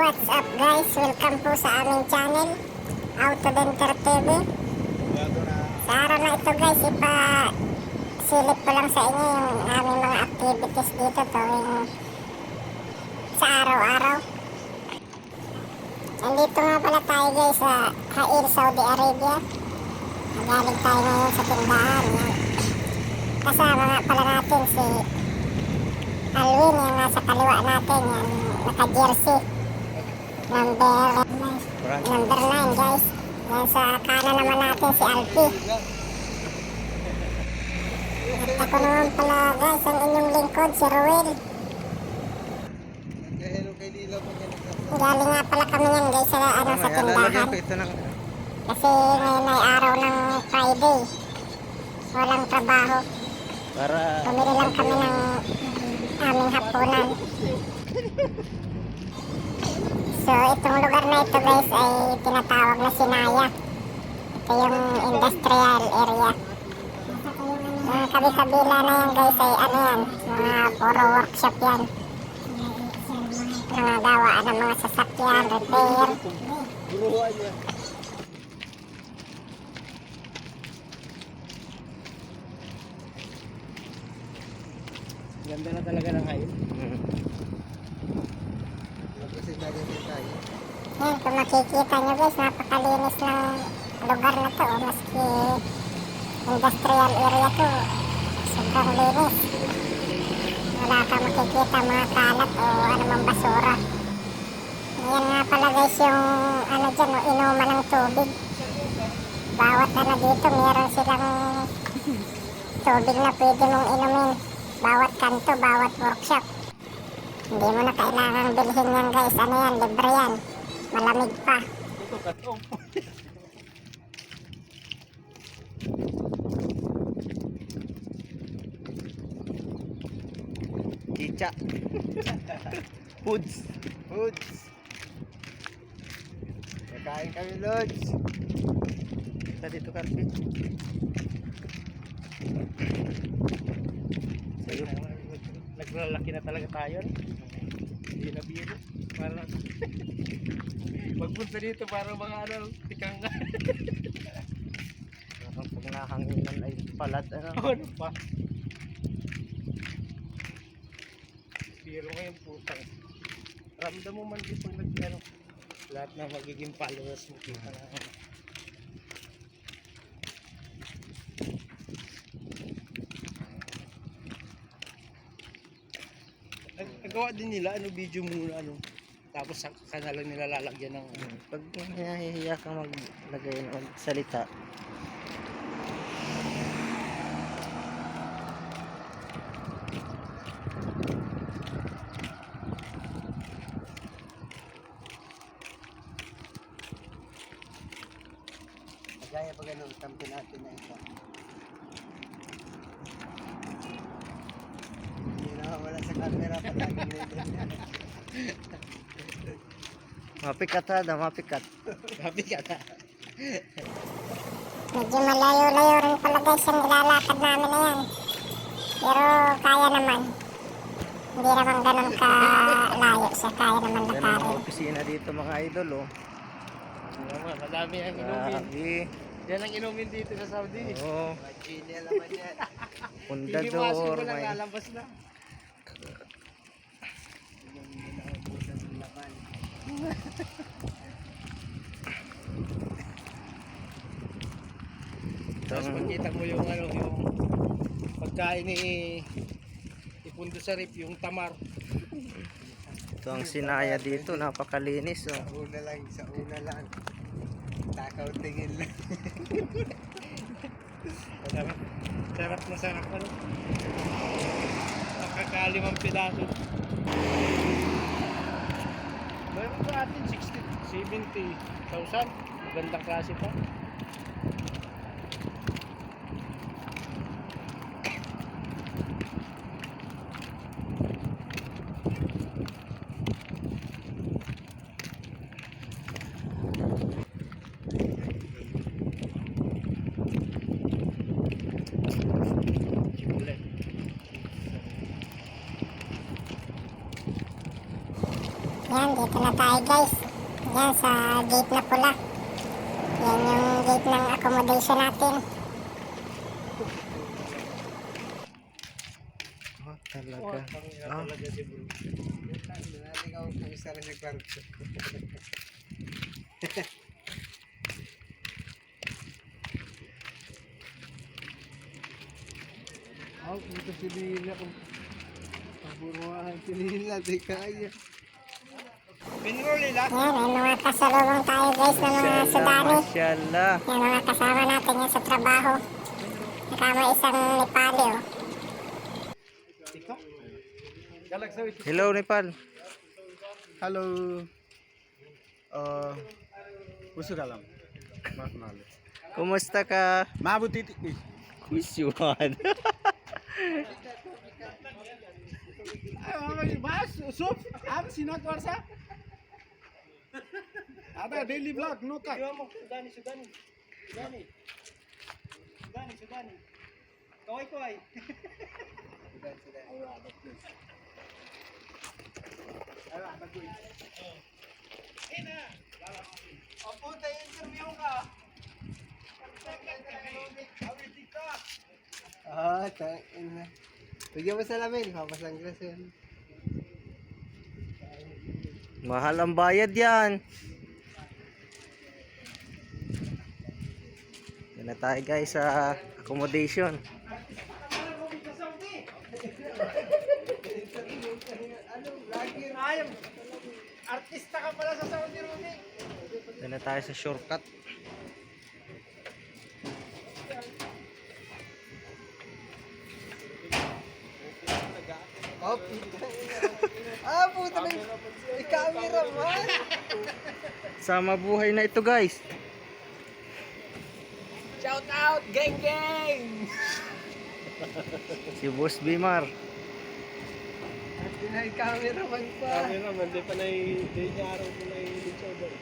What's up guys? Welcome po sa aming channel, Autodenter TV. Sa araw na ito guys, ipa silip ko lang sa inyo yung aming mga activities dito tuwing sa araw-araw. Nandito nga pala tayo guys sa Hail, Saudi Arabia. Nagaling tayo ngayon sa tindahan. Kasama nga pala natin si Alwin yung nasa kaliwa natin. Yan, naka-jersey. Number, number 9 guys. Yan sa kanan naman natin si Alfie. At ako naman pala guys, ang inyong lingkod, si Ruel. Galing nga pala kami yan guys sa, ano, sa tindahan. Kasi ngayon ay araw ng Friday. Walang trabaho. para Bumili lang kami ng aming hapunan. So, itong lugar na ito guys ay tinatawag na Sinaya. Ito yung industrial area. Yung kabi-kabila na yan guys ay ano yan, mga puro workshop yan. Mga gawaan ng mga sasakyan, repair. Ganda na talaga ng hail. Kasi nagiging tayo. Yan, kung makikita nyo guys, napakalinis ng lugar na to. Maski industrial area to, sobrang linis. Wala ka makikita mga kalat o anumang basura. Yan nga pala guys yung ano dyan, oh, inuman ng tubig. Bawat ano dito, meron silang tubig na pwede mong inumin. Bawat kanto, bawat workshop. Hindi mo na kailangang bilhin yan guys. Ano yan, libre yan. Malamig pa. Ito katong. Chicha. Foods. Foods. Kakain kami, Lods. Sa dito. Sayo. Naglalaki na talaga tayo. no? Hindi na biro. Para Magpunta dito para mga ano, tikang nga. Parang pag nahanginan ay palad ano. ano pa? Biro ngayon putang. Ramdam mo man dito nag ano, lahat na magiging followers mo kita na. Nagawa din nila ano video muna ano tapos sa kanal lang nila lalagyan ng. Pag nahihiya kang maglagay ng magsalita, Kagaya pag ano, tampi natin na isa. Hindi na wala sa camera palagi ganyan. Mapikat ha, daw, mapikat. Sabi ka na. Medyo malayo-layo rin pala guys yung nilalakad namin na yan. Pero kaya naman. Hindi naman ganun ka-layo siya. Kaya naman Yan ang mga nakarin. opisina dito mga idol oh. Naman, madami ang inumin. Grabe. Yan ang inumin dito sa Saudi. Oo. Yan. Pundador, mo lang may lalabas na. Tapos itong, makita mo yung ano, yung pagkain ni Ipundo sa rip, yung tamar. ito ang sinaya dito, napakalinis oh. Sa una lang, sa una lang. Takaw tingin lang. sarap, sarap na sarap ano. Nakakalimang pidaso. Meron sa atin 60, 70,000. Magandang klase pa. Dito na tayo guys. Yan, sa gate na pula. Yan yung gate ng accommodation natin. Oh, talaga. Ah. talaga si bro. Naligaw ko isa rin si Clarkson. Ako, puto si Lila. Paburuan si Lila, di kaya. Pinro Lila? Yan, may mga kasalubong tayo guys ng mga Sudani. mashallah. Yan, mga kasama natin yan sa trabaho. Nakama isang Nepali oh. Hello, Nepal. Hello. Uh, puso ka lang. Mas malo. Kumusta ka? Mabuti. Kusyuhan. Ay, mga bas, soup, am sinat warsa. Ada daily vlog, no cut. Iwan mo, Sudani, Sudani. Sudani. Sudani, Sudani. Kaway, kaway. Ah, tain na. Bigyan mo salamin, papasang graso yan. Mahal ang bayad yan. Yan na tayo guys sa accommodation. Artista ka pala sa Saudi Rumi. Yan na tayo sa shortcut. Oh, ah, puta na camera man. Sama buhay na ito guys. Out, gang gang. Si Boss Bimar. At may camera man pa. Kami naman, di pa na di niya araw ko na i-shoulder.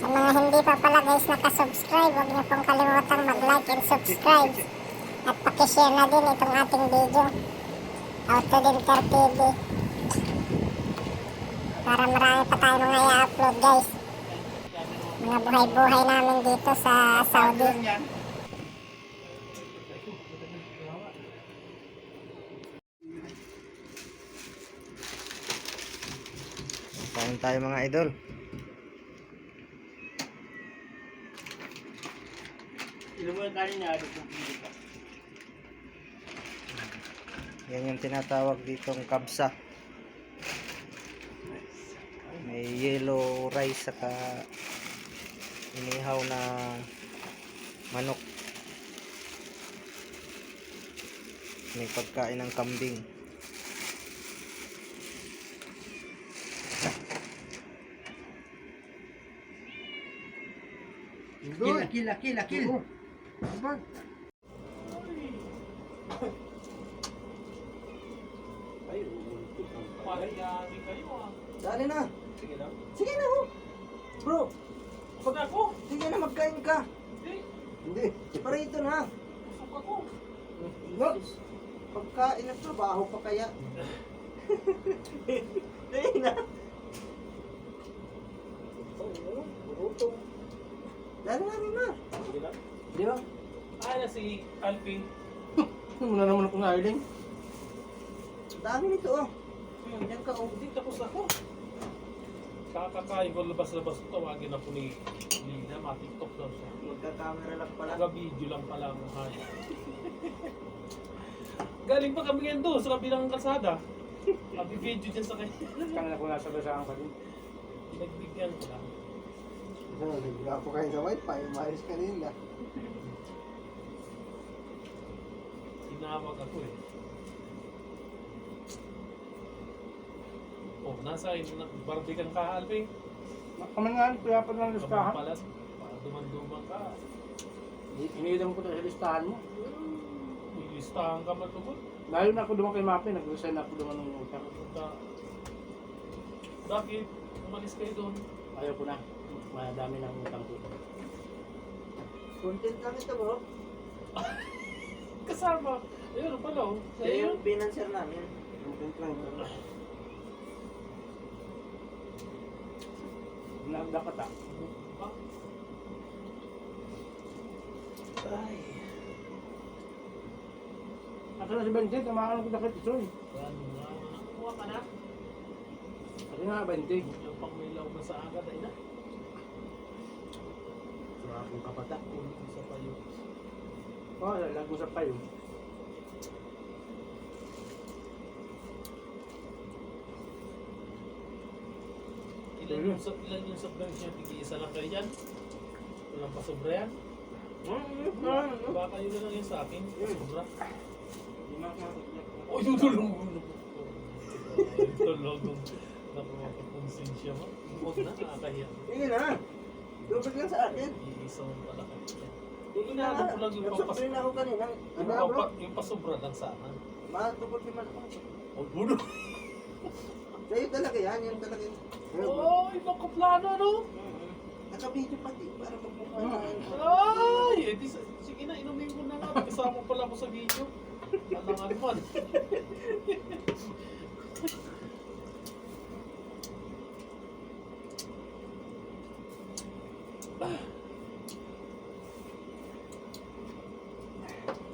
Sa mga hindi pa pala guys nakasubscribe, huwag niyo pong kalimutang mag-like and subscribe. At pakishare na din itong ating video. Autodinter TV. Para marami pa tayo mga i-upload guys. Mga buhay-buhay namin dito sa Saudi. Kain tayo mga idol. Ilo mo yung kanin niya, ano kung pili ka. Yan yung tinatawag ditong kabsa. May yellow rice saka inihaw na manok. May pagkain ng kambing. Kila, kila, kila, kila. Dali na. Sige lang. Sige na ho. Bro, Pag ako, sige na magkain ka. hindi. Hindi. Parito na. Busog ako. Look. Pagkain ng trabaho pa kaya. Dali na. Dali na rin na. Sige lang. Di ba? Ah, na si Alvin. Wala naman akong hiring. Dami nito oh. Yan ka oh. Hindi, tapos ako. Kakakain ko labas-labas tawagin ako ni Lina, ma-tiktok daw siya. Magka-camera lang pala. Taga-video lang pala ang hay. Galing pa kami ngayon doon sa kabilang kalsada. Abi-video dyan sa kanya. Kanila ko nasa basahan pa rin. Nagbigyan ko lang. Wala po kayo sa wifi, umayos kanila. Tinawag ako eh. Oh, nasa na barbigan ka, Alvin. Kaman nga, kaya pa ng Kaman pala, para duman-duman ka. Iniidam ko na sa listahan mo. Ilistahan ka man tungkol. Lalo na ako duman kay Mapi, nag-resign ako duman ng utang. Da- Bakit umalis kayo doon? Ayaw ko na. Madami ng utang ko. Content lang ito bro. Kasama. Ayun pala oh. Siya yung financer namin. Content lang ito. Nagdapat ah. Ay. Ako na si Benji, tumakan ko dakit ito eh. Kuha ka na. Ako nga Benji. Yung pangmilaw mo sa agad ay na. Sa akong kapata. Kulit mo sa payo. Oh, lalag mo sa payo. Ilan yung sa ilan yung sa branch niya? Tig-isa lang kayo dyan? Walang pasobra yan? Baka yun lang yung sa akin. Pasobra. Oh, yung tulong mo. Yung tulong mo. Naku, mapaponsensya mo. Huwag na, nakakahiya. Sige na. Lubig lang sa akin. Iisa mo pala kayo. Yung inaano ko lang yung. Nagsapre na ako kanina. Yung, Ano bro? papa, yung pasobra lang sana. Matubot naman ako. Oh, bulo. Sa'yo talaga yan. Yan talaga yan. Oh, ibang kaplano, no? Naka-video pati para magmukha na. Ay, edi, sige na, inumin ko na nga. Kasama pala ako sa video. Alangan man.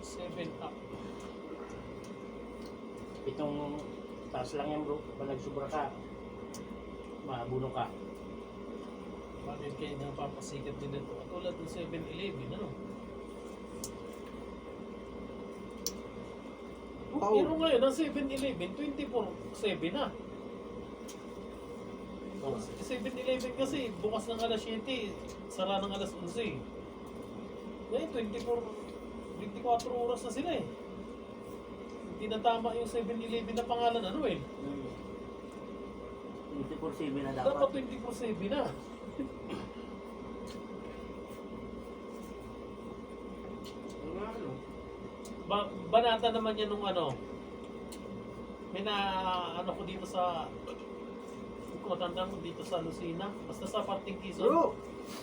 Seven up. Itong taas lang yan bro. Pag nagsubra ka, mabuno ka. Bakit kayo napapasikat din ito? Katulad ng 7-Eleven, ano? Pero Wow. ngayon, ang 7-Eleven, 24-7 na. Oh. 7-Eleven kasi, bukas ng alas 7, sara ng alas 11. Ngayon, 24, 24 oras na sila eh. Hindi na tama yung 7-Eleven na pangalan, ano eh. Hmm. 24-7 na Dapat dapat. 24-7 na. Ano? Ba banata naman yan nung ano. May na ano ko dito sa ko matandaan ko dito sa Lucina. Basta sa parting Quezon. Bro!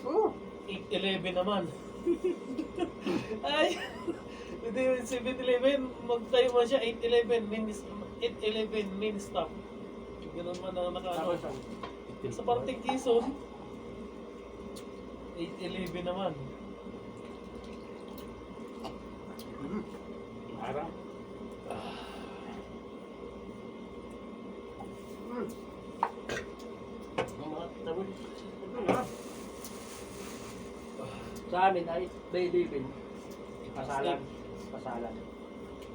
Oh! 8-11 naman. Ay! Hindi yung 7-Eleven, magtayo man siya 8-11 minutes 8-11 main stop. Ganun man ang nakaano. Sa parting Quezon, 8-11 naman. Ara. Ang mga tawid. Sa amin ay daily bin. Pasalan. Pasalan.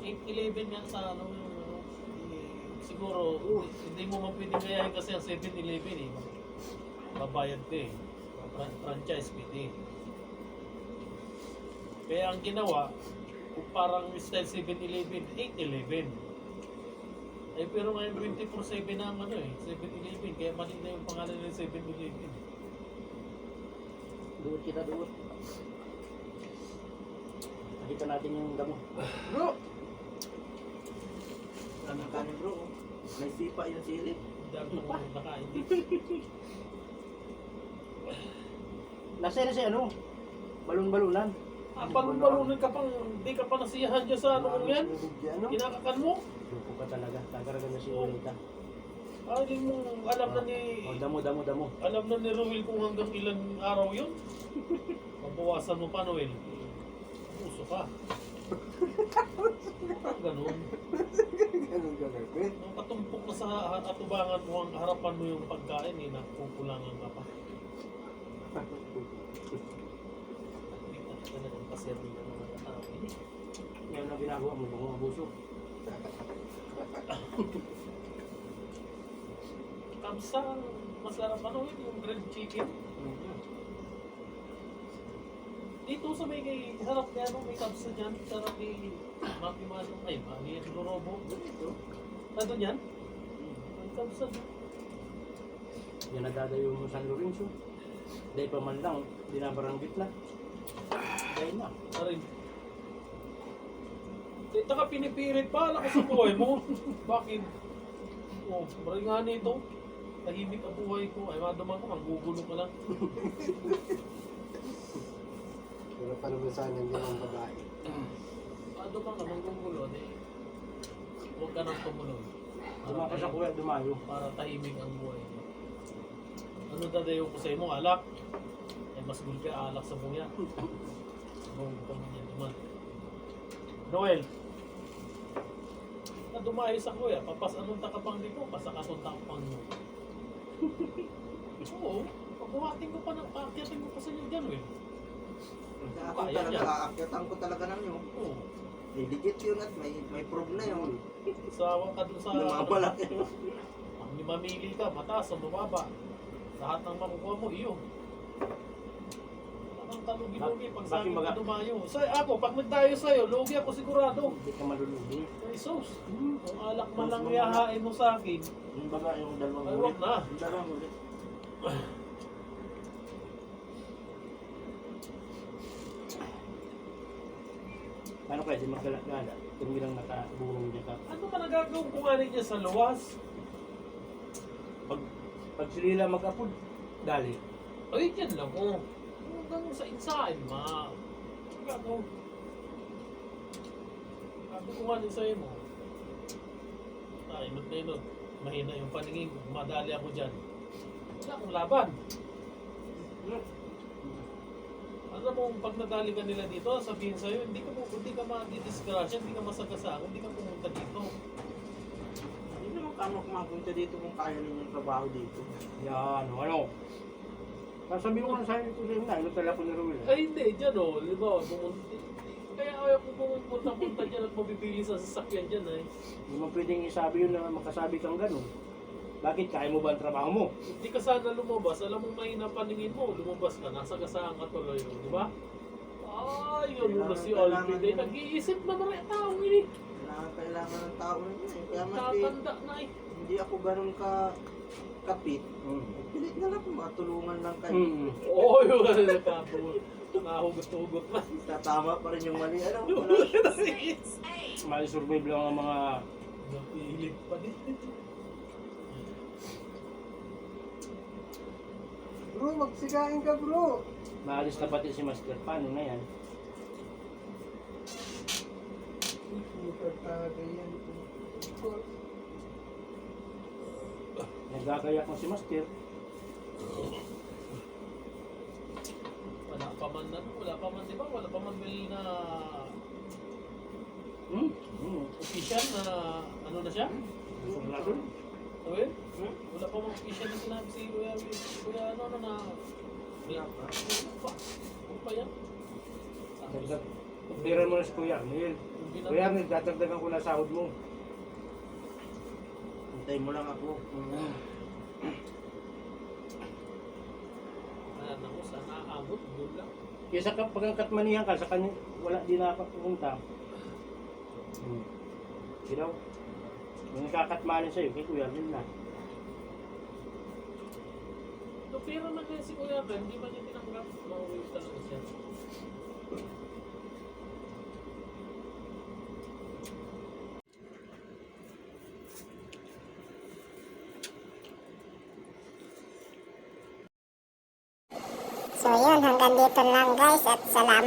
8-11 yan sa ano ano, eh, siguro hindi mo gayahin kasi ang 7-Eleven eh. Babayad ka eh. Fran- franchise pwede. Kaya ang ginawa, parang style 7-Eleven, 8-11. Eh pero ngayon 24-7 na ang ano eh, 7-Eleven. Kaya mali na yung pangalan ng 7-Eleven. Doon kita doon. Nakita natin yung damo. Bro! Ano kanin bro? May sipa yung sili. Ang dami ko nakain dito. Nasa na si ano? Balon-balunan. Ah, balon-balunin ka pang, hindi ka pa nasiyahan dyan sa ano yan? Kinakakan mo? Lupo ka talaga. Tagaraga na si Ulita. Ah, hindi mo alam na ni Oh, damo, damo, damo. alam na ni Ruel kung hanggang ilang araw yun. Mabawasan mo pa, Noel. Puso ka. Ganun. Ganun ka gagawin. Nung katumpok na sa atubangan mo, ang harapan mo yung pagkain, eh, nakukulangan ka pa. Hindi ka talagang paservi ng mga tao. eh. Yan ang ginagawa mo, mga abuso. Kamsa, masarap ano yun, yung grilled chicken. Dito sa may kay harap kaya ano, may kamsa dyan, sarap ni Mami Manong, ay, Mami Lorobo. Nandun yan? May kamsa dyan. Yan nagdadayo mo San Lorenzo. Dahil pa man lang, dinabaranggit na. Dahil na. Rin. Dito ka pinipilit pa, ako sa buhay mo. Bakit? Oh, maring nga nito. Tahimik ang buhay ko. Ay, madama ko, manggugulo ka lang. Wala pa naman sana hindi ng babae. Ano ka naman gumulo, di? Huwag ka nang tumulong. Dumapa sa kuya, dumayo. Para tahimik ang buhay mo. Ano dadayo ko sa imo, alak? Eh, mas gulpi alak sa buya. Bong, bong, yan naman. Noel. Na dumayo sa kuya, papas anong takapang di ko, pasakasong takapang mo. Oo, pagbuhating ko pa ng, paakyatin ko pa sa inyo dyan, Will. Ako Kaya talaga, yan. aakyatan ko talaga ng yun. Oo. Eh, legit yun at may, may proof na yun. Sa ka dun sa... Lumabalak yun. Ang mamili ka, mataas o mababa. Lahat ng makukuha mo, iyo. Parang talugi-lugi pag sa akin ka dumayo. Sa, ako, pag nagdayo sa'yo, lugi ako sigurado. Hindi ka malulugi. Ay, sus. Kung alak man lang yahain mo sa akin, Yung baga, yung dalawang ay ulit. wag na. Yung dalawang ulit. Paano kaya di maggalak-gala? Kung bilang nakaburong niya ka. Ano ka nagagawin kung ano niya sa luwas? Pag, pag sila mag-apod, dali. Ay, yan lang oh. Hanggang sa insain, ma. Ano? Sabi ko nga din sa'yo mo. Ay, inot. Mahina yung paningin ko. Madali ako dyan. Wala akong laban. Alam mo, pag nadali ka nila dito, sabihin sa'yo, hindi ka, hindi ka ma-disgrasya, hindi ka masagasaan, hindi ka pumunta dito. Hindi naman kamo kumapunta dito kung kaya ninyo trabaho dito. Yan, ano, ano. Sasabihin ko nga sa'yo ito sa'yo na, ilo telepono ni Ruel. Ay, hindi, dyan o. Oh, Di ba, pumunta. Kaya ayaw ko pumunta-punta dyan at mabibili sa sasakyan dyan eh. Hindi mo pwedeng isabi yun na makasabi kang ganun. Bakit? Kaya mo ba ang trabaho mo? Hindi ka sana lumabas, alam mo mahina paningin mo, lumabas ka, nasa gasaan ka tuloy, oh, di ba? Ay, ano na si Alfred eh, nag-iisip na mga tao eh. Kailangan, kailangan ng tao na yun. eh. Kaya mas di, Tatanda na eh. hindi ako ganun ka kapit. Hmm. Pilit na lang, matulungan lang kayo. Hmm. Oo, yung ano nakabot. Nahugot-hugot pa. Tatama pa rin yung mali. Ano? Wala. Malisurvive lang ang mga Napilit pa din. Bro, magsigain ka bro. maalis na pati si Master. Paano na yan? Super talaga yan. Of course. Nagkakayak mo si Master. Wala pa man na, wala pa man, di ba? Wala pa man may na Hmm? Hmm. official na ano na siya? Sumblason? Okay? Wala pa man official na sinabi si Kuya, Kuya ano, ano na Wala pa. Ano pa? Ano pa yan? Dagdag. Pagbiran mo na si Kuya. Yung Kuya Arnel, dadagdagan ko na sahod mo. Hintay mo lang ako. Ayan ako, sana aabot, doon lang. Kesa kapag ang katmanihan ka, sa kanya, wala din nakapunta. Hmm. Sino? Yung nakakatmanin sa'yo, kay Kuya Arnel na. No, pero man si Kuya Ben, hindi man niya tinanggap. Mauwi talaga siya. So yun, hanggang dito lang guys at salamat.